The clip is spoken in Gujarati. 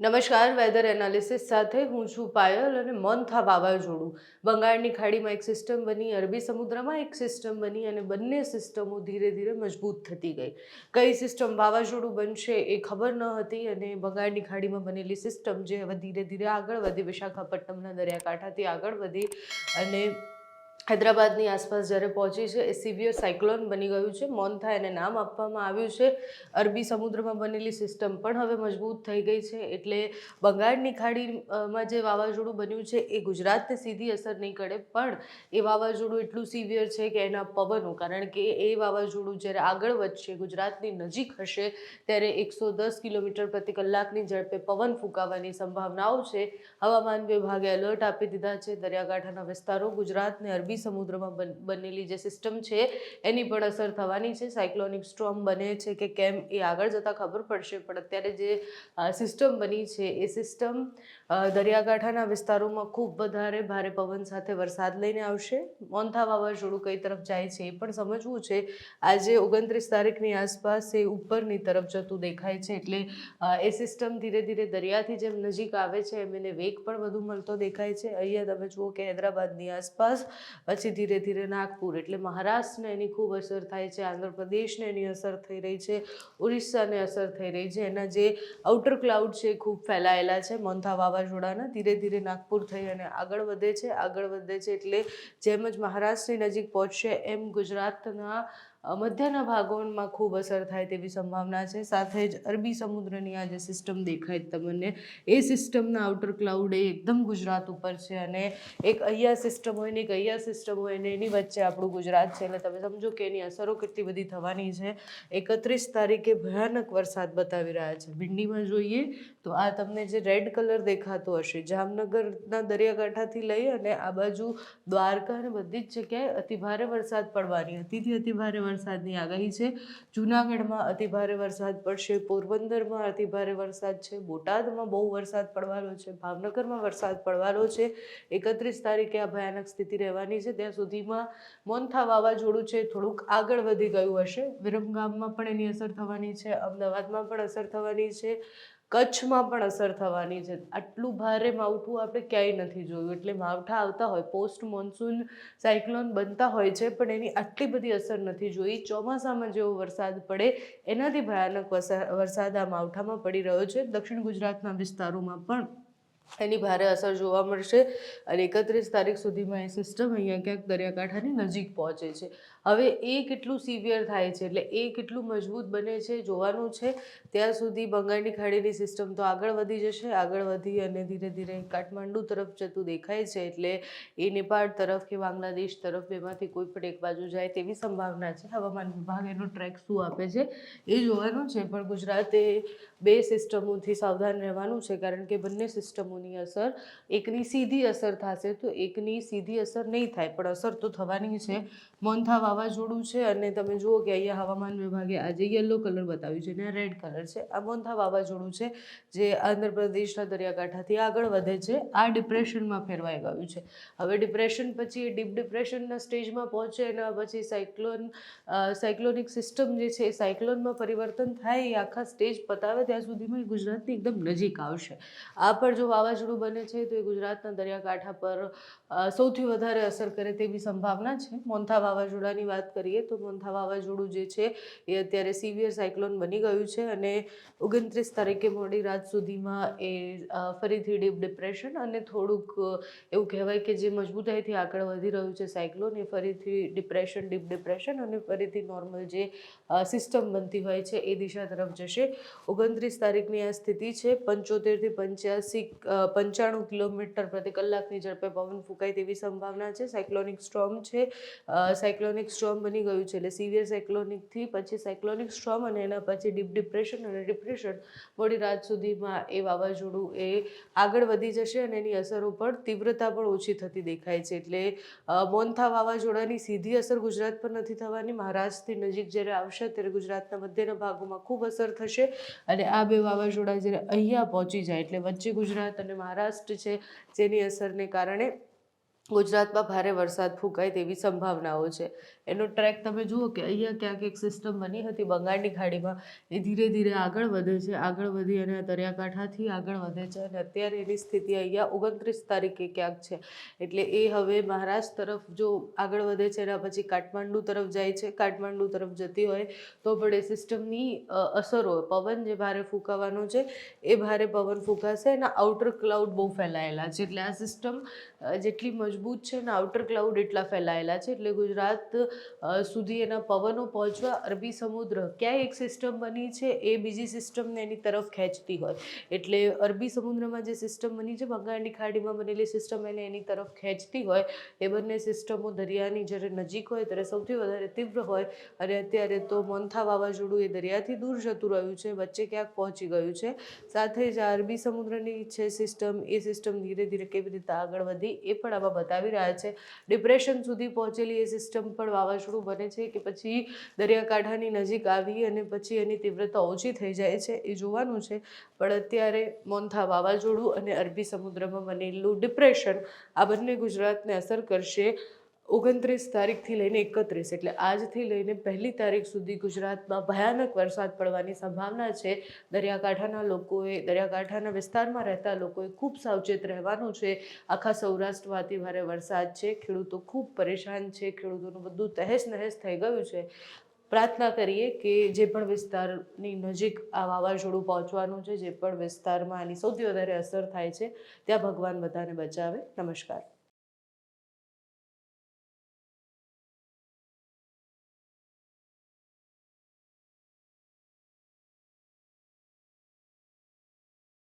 નમસ્કાર વેધર એનાલિસિસ સાથે હું છું પાયલ અને મોન્થા વાવાઝોડું. બંગાળની ખાડીમાં એક સિસ્ટમ બની, અરબી સમુદ્રમાં એક સિસ્ટમ બની અને બંને સિસ્ટમો ધીરે ધીરે મજબૂત થતી ગઈ. કઈ સિસ્ટમ વાવાઝોડું બનશે એ ખબર ન હતી અને બંગાળની ખાડીમાં બનેલી સિસ્ટમ જે હવે ધીરે ધીરે આગળ વધી વિશાખાપટ્ટનમના દરિયાકાંઠાથી આગળ વધી અને હૈદરાબાદની આસપાસ જ્યારે પહોંચી છે, એ સિવિયર સાયક્લોન બની ગયું છે. મોન્થા એને નામ આપવામાં આવ્યું છે. અરબી સમુદ્રમાં બનેલી સિસ્ટમ પણ હવે મજબૂત થઈ ગઈ છે. એટલે બંગાળની ખાડીમાં જે વાવાઝોડું બન્યું છે, એ ગુજરાતને સીધી અસર નહીં કરે. પણ એ વાવાઝોડું એટલું સિવિયર છે કે એના પવનો, કારણ કે એ વાવાઝોડું જ્યારે આગળ વધશે, ગુજરાતની નજીક હશે, ત્યારે એકસો દસ કિલોમીટર પ્રતિ કલાકની ઝડપે પવન ફૂંકાવાની સંભાવનાઓ છે. હવામાન વિભાગે એલર્ટ આપી દીધા છે. દરિયાકાંઠાના વિસ્તારો ગુજરાતને અરબી સમુદ્રમાં બનેલી જે સિસ્ટમ છે, એની પણ અસર થવાની છે. સાયક્લોનિક સ્ટ્રોમ બને છે કે કેમ એ આગળ જતાં ખબર પડશે. પણ અત્યારે જે સિસ્ટમ બની છે, એ સિસ્ટમ દરિયાકાંઠાના વિસ્તારોમાં ખૂબ વધારે ભારે પવન સાથે વરસાદ લઈને આવશે. મોન્થા વાવાઝોડું કઈ તરફ જાય છે એ પણ સમજવું છે. આજે ઓગણત્રીસ તારીખની આસપાસ એ ઉપરની તરફ જતું દેખાય છે એટલે એ સિસ્ટમ ધીરે ધીરે દરિયાથી જેમ નજીક આવે છે, એમ એને વેગ પણ વધુ મળતો દેખાય છે. અહીંયા તમે જુઓ કે હૈદરાબાદની આસપાસ પછી ધીરે ધીરે નાગપુર. એટલે મહારાષ્ટ્રને એની ખૂબ અસર થાય છે, આંધ્રપ્રદેશને એની અસર થઈ રહી છે ઉડીસાને અસર થઈ રહી છે. એના જે આઉટર ક્લાઉડ છે ખૂબ ફેલાયેલા છે મોન્થા વાવાઝોડાના. ધીરે ધીરે નાગપુર થઈ અને આગળ વધે છે. આગળ વધે છે એટલે જેમ જ મહારાષ્ટ્રની નજીક પહોંચશે, એમ ગુજરાતના મધ્યના ભાગોમાં ખૂબ અસર થાય તેવી સંભાવના છે. સાથે જ અરબી સમુદ્રની આ જે સિસ્ટમ દેખાય તમને, એ સિસ્ટમના આઉટર ક્લાઉડ એ એકદમ ગુજરાત ઉપર છે અને એક અહીંયા સિસ્ટમ હોય ને એક અહીંયા સિસ્ટમ હોય ને એની વચ્ચે આપણું ગુજરાત છે. એટલે તમે સમજો કે એની અસરો કેટલી બધી થવાની છે. એકત્રીસ તારીખે ભયાનક વરસાદ બતાવી રહ્યા છે. ભીંડીમાં જોઈએ તો આ તમને જે રેડ કલર દેખાતો હશે, જામનગરના દરિયાકાંઠાથી લઈ અને આ બાજુ દ્વારકા અને બધી જ જગ્યાએ અતિભારે વરસાદ પડવાની, અતિથી અતિભારે વરસાદની આગાહી છે. જૂનાગઢમાં અતિભારે વરસાદ પડશે. પોરબંદરમાં અતિભારે વરસાદ છે. બોટાદમાં બહુ વરસાદ પડવાનો છે. ભાવનગરમાં વરસાદ પડવાનો છે. એકત્રીસ તારીખે આ ભયાનક સ્થિતિ રહેવાની છે. ત્યાં સુધીમાં મોન્થા વાવાઝોડું છે. થોડુંક આગળ વધી ગયું હશે. વિરમગામમાં પણ એની અસર થવાની છે. અમદાવાદમાં પણ અસર થવાની છે. કચ્છમાં પણ અસર થવાની છે. આટલું ભારે માવઠું આપણે ક્યાંય નથી જોયું. એટલે માવઠા આવતા હોય પોસ્ટ મોન્સૂન સાયક્લોન બનતા હોય છે, પણ એની આટલી બધી અસર નથી જોઈ. ચોમાસામાં જેવો વરસાદ પડે, એનાથી ભયાનક વરસા- વરસાદ આ માવઠામાં પડી રહ્યો છે. દક્ષિણ ગુજરાતના વિસ્તારોમાં પણ એની ભારે અસર જોવા મળશે અને એકત્રીસ તારીખ સુધીમાં એ સિસ્ટમ અહીંયા ક્યાંક દરિયાકાંઠાની નજીક પહોંચે છે. હવે એ કેટલું સિવિયર થાય છે? એટલે એ કેટલું મજબૂત બને છે જોવાનું છે. ત્યાં સુધી બંગાળની ખાડીની સિસ્ટમ તો આગળ વધી જશે. આગળ વધી અને ધીરે ધીરે કાઠમાંડુ તરફ જતું દેખાય છે. એટલે એ નેપાળ તરફ કે બાંગ્લાદેશ તરફ બેમાંથી કોઈ પણ એક બાજુ જાય તેવી સંભાવના છે. હવામાન વિભાગ એનો ટ્રેક શું આપે છે એ જોવાનું છે. પણ ગુજરાતે બે સિસ્ટમોથી સાવધાન રહેવાનું છે. કારણ કે બંને સિસ્ટમોની અસર એકની સીધી અસર થશે તો એકની સીધી અસર નહીં થાય. પણ અસર તો થવાની છે. મોન્થા વાવાઝોડું છે અને તમે જુઓ કે અહીંયા હવામાન વિભાગે આજે યલો કલર બતાવ્યું છે અને રેડ કલર છે. આ મોન્થા વાવાઝોડું છે જે આંધ્રપ્રદેશના દરિયાકાંઠાથી આગળ વધે છે. આ ડિપ્રેશનમાં ફેરવાઈ ગયું છે. હવે ડિપ્રેશન પછી, ડીપ ડિપ્રેશનના સ્ટેજમાં પહોંચે અને પછી સાયક્લોન સાયક્લોનિક સિસ્ટમ જે છે એ સાયક્લોનમાં પરિવર્તન થાય, એ આખા સ્ટેજ પતાવે, ત્યાં સુધીમાં ગુજરાતની એકદમ નજીક આવશે. આ પર જો વાવાઝોડું બને છે, તો એ ગુજરાતના દરિયાકાંઠા પર સૌથી વધારે અસર કરે તેવી સંભાવના છે. મોન્થા વાવાઝોડાની વાત કરીએ તો મોન્થા વાવાઝોડું જે છે એ અત્યારે સિવિયર સાયક્લોન બની ગયું છે અને ઓગણત્રીસ તારીખે મોડી રાત સુધીમાં એ ફરીથી ડીપ ડિપ્રેશન અને થોડુંક એવું કહેવાય કે જે મજબૂતાઈથી આગળ વધી રહ્યું છે સાયક્લોન એ ફરીથી ડિપ્રેશન, ડીપ ડિપ્રેશન અને ફરીથી નોર્મલ જે સિસ્ટમ બનતી હોય છે એ દિશા તરફ જશે. ઓગણત્રીસ તારીખની આ સ્થિતિ છે પંચોતેરથી પંચ્યાસી પંચાણું કિલોમીટર પ્રતિ કલાકની ઝડપે પવન ફૂંકાય તેવી સંભાવના છે. સાયક્લોનિક સ્ટ્રોમ છે સાયક્લોનિક સ્ટ્રોમ બની ગયું છે. એટલે સિવિયર સાયક્લોનિકથી પછી સાયક્લોનિક સ્ટ્રોમ અને એના પછી ડીપ ડિપ્રેશન અને ડિપ્રેશન મોડી રાત સુધીમાં એ વાવાઝોડું એ આગળ વધી જશે અને એની અસરો પણ તીવ્રતા પણ ઓછી થતી દેખાય છે. એટલે મોન્થા વાવાઝોડાની સીધી અસર ગુજરાત પર નથી થવાની. મહારાષ્ટ્રથી નજીક જ્યારે આવશે ત્યારે ગુજરાતના મધ્યના ભાગોમાં ખૂબ અસર થશે અને આ બે વાવાઝોડા જ્યારે અહીંયા પહોંચી જાય એટલે વચ્ચે ગુજરાત અને મહારાષ્ટ્ર છે જેની અસરને કારણે ગુજરાતમાં ભારે વરસાદ ફૂંકાય તેવી સંભાવનાઓ છે. એનો ટ્રેક તમે જુઓ કે અહીંયા ક્યાંક એક સિસ્ટમ બની હતી બંગાળની ખાડીમાં. એ ધીરે ધીરે આગળ વધે છે, આગળ વધી અને દરિયાકાંઠાથી આગળ વધે છે અને અત્યારે એની સ્થિતિ અહીંયા ઓગણત્રીસ તારીખે ક્યાંક છે. એટલે એ હવે મહારાષ્ટ્ર તરફ જો આગળ વધે છે એના પછી કાઠમાંડુ તરફ જાય છે, કાઠમાંડુ તરફ જતી હોય તો પણ એ સિસ્ટમની અસરો, પવન જે ભારે ફૂંકાવાનો છે, એ ભારે પવન ફૂંકાશે અને આઉટર ક્લાઉડ બહુ ફેલાયેલા છે. એટલે આ સિસ્ટમ જેટલી મજબૂત છે અને આઉટર ક્લાઉડ એટલા ફેલાયેલા છે એટલે ગુજરાત સુધી એના પવનો પહોંચવા અરબી સમુદ્ર ક્યાંય એક સિસ્ટમ બની છે એ બીજી સિસ્ટમને એની તરફ ખેંચતી હોય. એટલે અરબી સમુદ્રમાં જે સિસ્ટમ બની છે, બંગાળની ખાડીમાં બનેલી સિસ્ટમ એને એની તરફ ખેંચતી હોય, એ બંને સિસ્ટમો દરિયાની જ્યારે નજીક હોય ત્યારે સૌથી વધારે તીવ્ર હોય અને અત્યારે તો મોન્થા વાવાઝોડું એ દરિયાથી દૂર જતું રહ્યું છે, વચ્ચે ક્યાંક પહોંચી ગયું છે. સાથે જ આ અરબી સમુદ્રની છે સિસ્ટમ એ સિસ્ટમ ધીરે ધીરે કેવી રીતે આગળ વધી એ પણ આમાં બતાવી રહ્યા છે. ડિપ્રેશન સુધી પહોંચેલી એ સિસ્ટમ પણ વાવાઝોડું બને છે કે પછી દરિયાકાંઠાની નજીક આવી અને પછી એની તીવ્રતા ઓછી થઈ જાય છે એ જોવાનું છે. પણ અત્યારે મોન્થા વાવાઝોડું અને અરબી સમુદ્રમાં બનેલું ડિપ્રેશન આ બંને ગુજરાતને અસર કરશે. ઓગણત્રીસ તારીખથી લઈને એકત્રીસ, એટલે આજથી લઈને પહેલી તારીખ સુધી ગુજરાતમાં ભયાનક વરસાદ પડવાની સંભાવના છે. દરિયાકાંઠાના લોકોએ, દરિયાકાંઠાના વિસ્તારમાં રહેતા લોકોએ ખૂબ સાવચેત રહેવાનું છે. આખા સૌરાષ્ટ્રમાં અતિ ભારે વરસાદ છે, ખેડૂતો ખૂબ પરેશાન છે, ખેડૂતોનું બધું તહેસ નહેસ થઈ ગયું છે. પ્રાર્થના કરીએ કે જે પણ વિસ્તારની નજીક આ વાવાઝોડું પહોંચવાનું છે, જે પણ વિસ્તારમાં આની સૌથી વધારે અસર થાય છે, ત્યાં ભગવાન બધાને બચાવે. નમસ્કાર.